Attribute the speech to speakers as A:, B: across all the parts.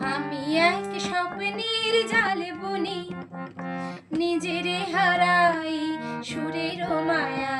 A: আমি এক স্বপ্নের জাল বুনি নিজের হারাই সুরের মায়ায়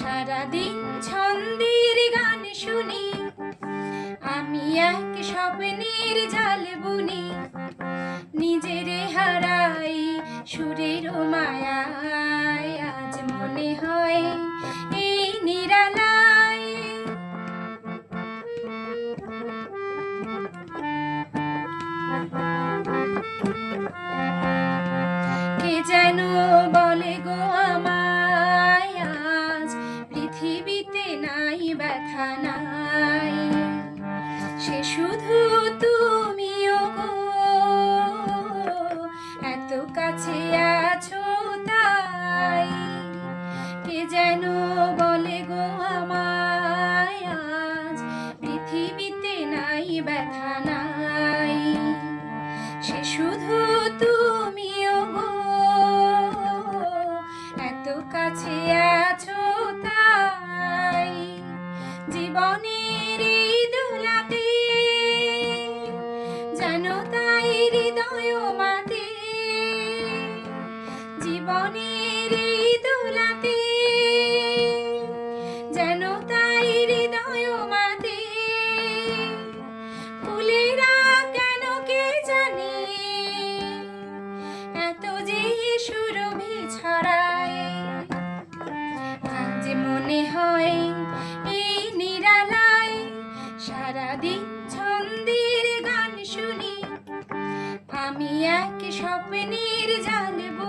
A: সারাদিন ছন্দের গান শুনি। আমি এক স্বপ্নের জাল বুনি। নিজের হারাই সুরের মায়ায় আজ মনে হয় এই নিরালায়। কে যেন বলে গো আমায় নাই ব্যথা নাই। সে শুধু তুমিও গো। এত কাছে আছো তাই। কে যেন বলে গো আমায়, আজ পৃথিবীতে নাই ব্যথা নাই। সে শুধু মন্দির গান শুনি। আমি এক স্বপ্নের জানব